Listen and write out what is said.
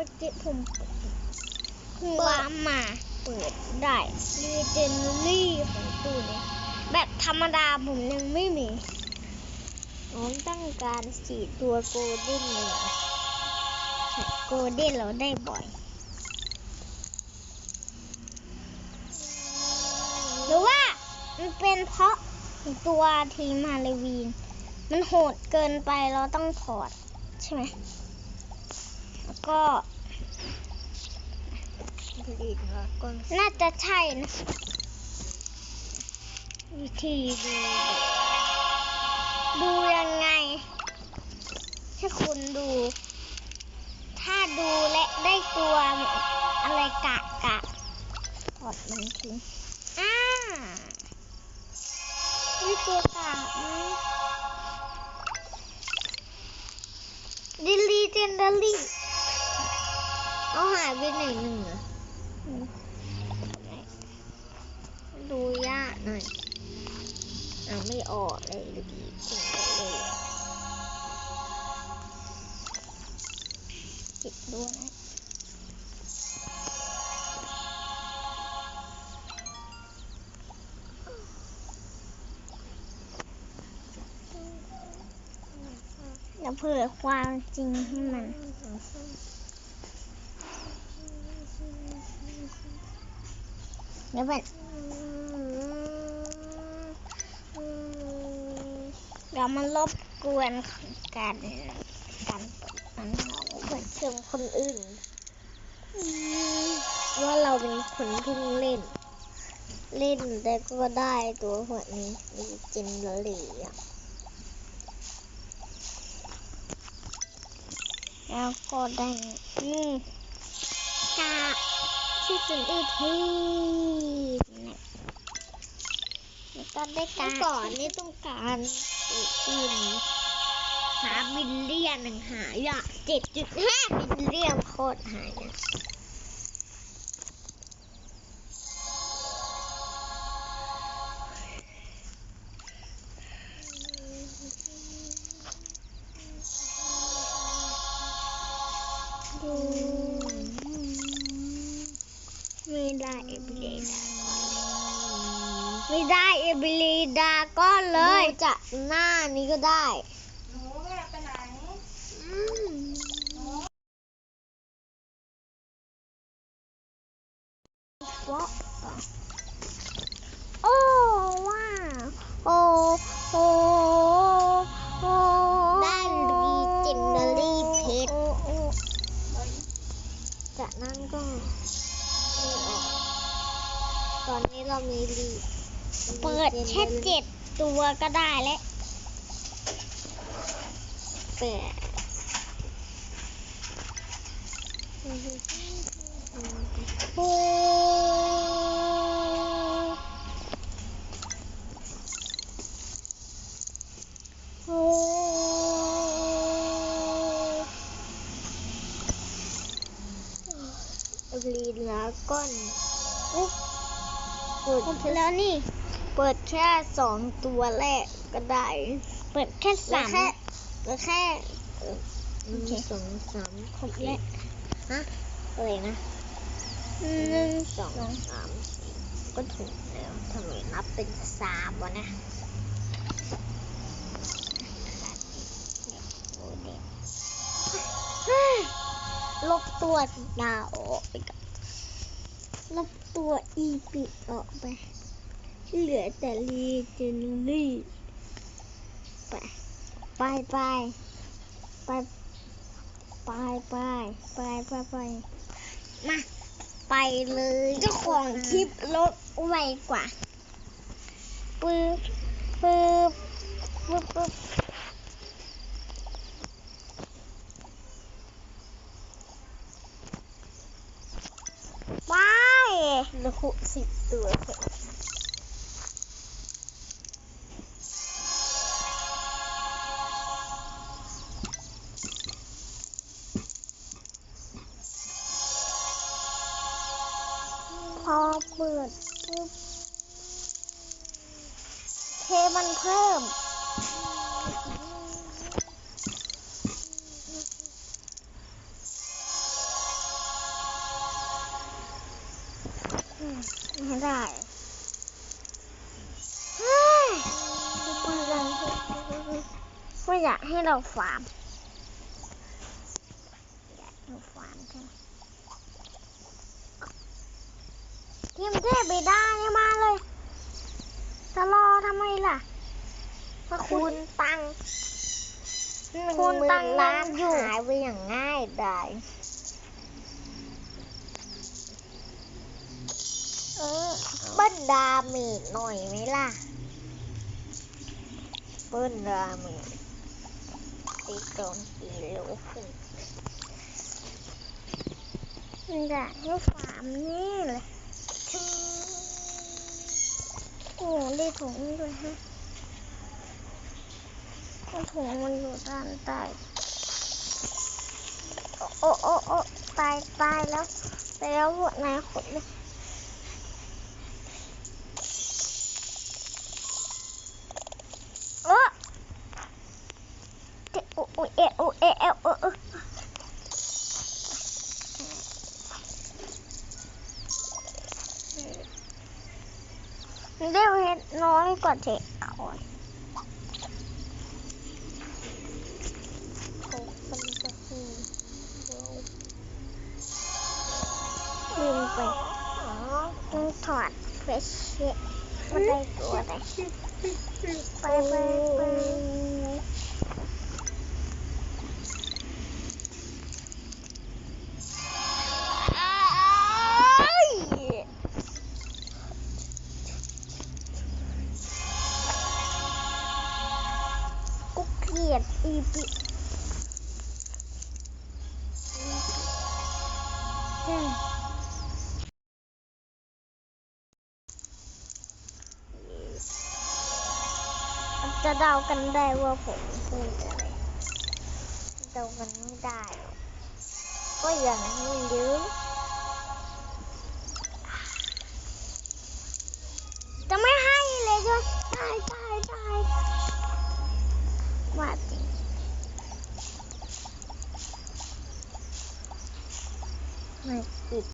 มื่อกี้ผมเพิ่งว้ามาเปิดได้รีเจนรี่ของตู้นี่ยแบบธรรมดาผมยังไม่มีผมต้องการสี่ตัวโกลเด้นเลยโกลเด้นเราได้บ่อยหรือว่ามันเป็นเพราะตัวทีมมาเลวีน มันโหดเกินไปเราต้องถอดใช่ไหม ก็ดีดแล้วก็น่าจะใช่นะวิธีดูดูยังไง ให้คุณดู ถ้าดูและได้ตัวอะไรกะกะถอดมันทิ้งอ่ามีตัวกะไหมดิลีเจนเดอรี่ เอาหายไปไหนหนึ่งอะดูยากหน่อยอะไม่ออกเลยดีจริงเลยจิบด้วยนะแล้วเผื่อความจริงให้มัน เดี๋ยวมันเดี๋ยวมันรบกวนการการมันเราเปิดเชิงคนอื่น ว่าเราเป็นคนเพิ่งเล่น เล่นแต่ก็ได้ตัวหัวนี้มีจินเหลีอะแล้วก็ได้นี่กา ที่สุดอีกทีแล้วก็ได้การก่อนนี่ต้องการอื่นหาบิลเลียนหนึ่งหายากเจ็ดจุดห้าบิลเลียนโคตรหายอะ ได้เอบิเลดาไม่ได้เอบิเลดาก็เลเลยยจะหน้านี้ก็ได้หนูแม่ไปไหนอืมวะโอ้ว้าวโอ้โอ้โอ้ ตอนนี้เรามีรีเปิดแค่เจ็ดตัวก็ได้แล้วเปิดโอ้โอ้รีแล้วก้อนอุ๊บเปิดครบแล้วนี่ เปิดแค่สองตัวแรกก็ได้ เปิดแค่แล้สาวมแค่แล้วแค่เอ่อหนึ่งโอเคสองสามครบแล้วฮะอะไรนะหนึ่งสองสามสี่ก็ถูกแล้วทำไมนับเป็นสามวะนะโอเด็ดลบตัวดาวออกไปกับลบ ตัวอีปิออกไป เหลือแต่รีเจนรี่ไปไปไปไปไปไปไปไปไปมาไปเลยเจ้าของคลิปลบไวกว่าปึ๊บปึ๊บปึ๊บปึ๊บ ไป แล้วคุสิบตัวพอเปิดปุ๊บเทมันเพิ่ม อยากให้เราฟาร์มอยากให้เราฟาร์มใช่ไหมทีมเทพไปได้เนี่ยมาเลยจะรอทำไมล่ะมาคูณตังค์คูณตังค์ล้านอยู่หายไปอย่างง่ายดายเออเบิ้ลดาเมจหน่อยไหมล่ะ เบิ้ลดาเมจ ตีโจมตีเร็วขึ้นมันอยากให้ฟาร์มนี่เลยโอ้ได้ถุงด้วยฮะก็ถุงมันอยู่ด้านใต้โอ้โอ้โอ้ตายตายแล้ว แล้วหมดนายขดเลยเออเอ๊ะโอ้ยเอะโอ้เอะเอะเออเออมันได้เพชร น้อยกว่าเทคคอนโอ้มันจะคือลืมไปต้องถอดเฟชเชไม่ได้ตัวไหนไปไปไป ลียดอีพีอืมจะเดากันได้ว่าผมพูดอะไรเดากันไม่ได้ ก็อย่างนี้เยืมจะ ว่